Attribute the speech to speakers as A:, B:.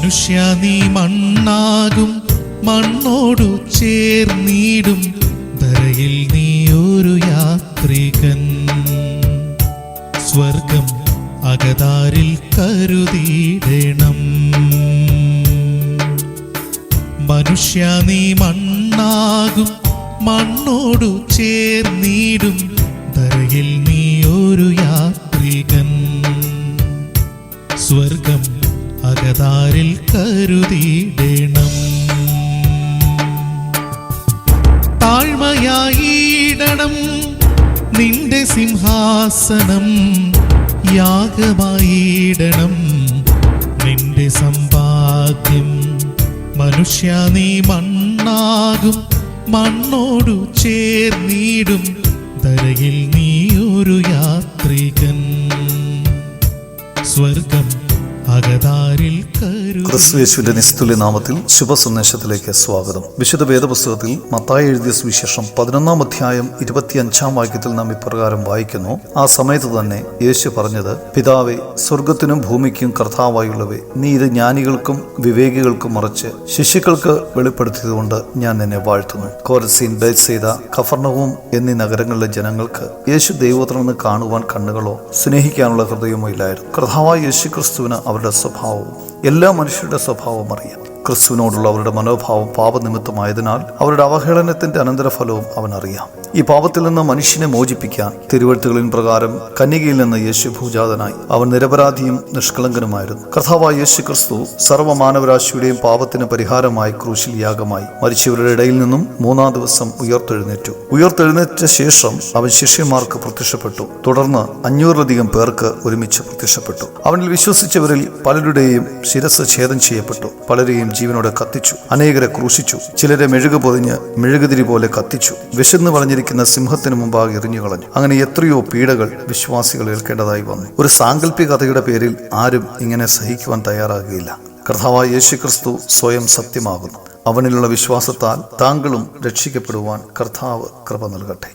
A: മനുഷ്യ നീ മണ്ണാകും മണ്ണോടു ചേർന്നീടും. ധരയിൽ നീ ഒരു യാത്രികൻ. സ്വർഗം അകതാരിൽ കരുതിയിടണം. മനുഷ്യ നീ മണ്ണാകും മണ്ണോടു ചേർന്നീടും. ധരയിൽ നീ ഒരു യാത്രികൻ. സ്വർഗം അകതാരിൽ കരുതിയിടണം. താഴ്മയായിടണം നിന്റെ സിംഹാസനം യാഗമായിടണം നിന്റെ സമ്പാദ്യം. മനുഷ്യ നീ മണ്ണാകും മണ്ണോടു ചേർന്നിടും തരയിൽ നീ ഒരു യാത്രികൻ. സ്വർഗം അകതാരിൽ
B: യേശുവിന്റെ നിസ്തുല്യ നാമത്തിൽ ശുഭസന്ദേശത്തിലേക്ക് സ്വാഗതം. വിശുദ്ധ വേദപുസ്തകത്തിൽ മത്തായി എഴുതിയ സുവിശേഷം പതിനൊന്നാം അധ്യായം ഇരുപത്തിയഞ്ചാം വാക്യത്തിൽ നാം ഇപ്രകാരം വായിക്കുന്നു. ആ സമയത്ത് തന്നെ യേശു പറഞ്ഞത് പിതാവെ സ്വർഗത്തിനും ഭൂമിക്കും കർത്താവായുള്ളവേ നീ ഇത് ജ്ഞാനികൾക്കും വിവേകികൾക്കും മറിച്ച് ശിശുക്കൾക്ക് വെളിപ്പെടുത്തിയതുകൊണ്ട് ഞാൻ നിന്നെ വാഴ്ത്തുന്നു. കോരസീൻ ബേത്സെയ്ത കഫർണവും എന്നീ നഗരങ്ങളിലെ ജനങ്ങൾക്ക് യേശു ദൈവത്തിൽ നിന്ന് കാണുവാൻ കണ്ണുകളോ സ്നേഹിക്കാനുള്ള ഹൃദയമോ ഇല്ലായിരുന്നു. കർത്താവായ യേശു ക്രിസ്തുവിന് അവരുടെ സ്വഭാവവും എല്ലാ മനുഷ്യരുടെ സ്വഭാവം അറിയാം. ക്രിസ്തുവിനോടുള്ള അവരുടെ മനോഭാവം പാപനിമിത്തമായതിനാൽ അവരുടെ അവഹേളനത്തിന്റെ അനന്തരഫലവും അവൻ അറിയാം ഈ പാപത്തിൽ നിന്ന് മനുഷ്യനെ മോചിപ്പിക്കാൻ തിരുവഴുത്തുകളിൻ പ്രകാരം കന്യകയിൽ നിന്ന് യേശു ഭൂജാതനായി. അവൻ നിരപരാധിയും നിഷ്കളങ്കനുമായിരുന്നു. കർത്താവായ യേശു ക്രിസ്തു സർവമാനവരാശിയുടെയും പാപത്തിന് പരിഹാരമായി ക്രൂശിൽ യാഗമായി മരിച്ചവരുടെ ഇടയിൽ നിന്നും മൂന്നാം ദിവസം ഉയർത്തെഴുന്നേറ്റു. ഉയർത്തെഴുന്നേറ്റ ശേഷം അവൻ ശിഷ്യന്മാർക്ക് പ്രത്യക്ഷപ്പെട്ടു. തുടർന്ന് അഞ്ഞൂറിലധികം പേർക്ക് ഒരുമിച്ച് പ്രത്യക്ഷപ്പെട്ടു. അവനിൽ വിശ്വസിച്ചവരിൽ പലരുടെയും ശിരസ് ഛേദം ചെയ്യപ്പെട്ടു. പലരെയും ജീവനോടെ കത്തിച്ചു. അനേകരെ ക്രൂശിച്ചു. ചിലരെ മെഴുകു പൊതിഞ്ഞ് മെഴുകുതിരി പോലെ കത്തിച്ചു. വിശന്ന് പറഞ്ഞിരിക്കുന്ന സിംഹത്തിന് മുമ്പാകെ എറിഞ്ഞു കളഞ്ഞു അങ്ങനെ എത്രയോ പീഡകൾ വിശ്വാസികൾ ഏൽക്കേണ്ടതായി വന്നു. ഒരു സാങ്കല്പിക കഥയുടെ പേരിൽ ആരും ഇങ്ങനെ സഹിക്കുവാൻ തയ്യാറാകുകയില്ല. കർത്താവായ യേശു ക്രിസ്തു സ്വയം സത്യമാകുന്നു. അവനിലുള്ള വിശ്വാസത്താൽ താങ്കളും രക്ഷിക്കപ്പെടുവാൻ കർത്താവ് കൃപ നൽകട്ടെ.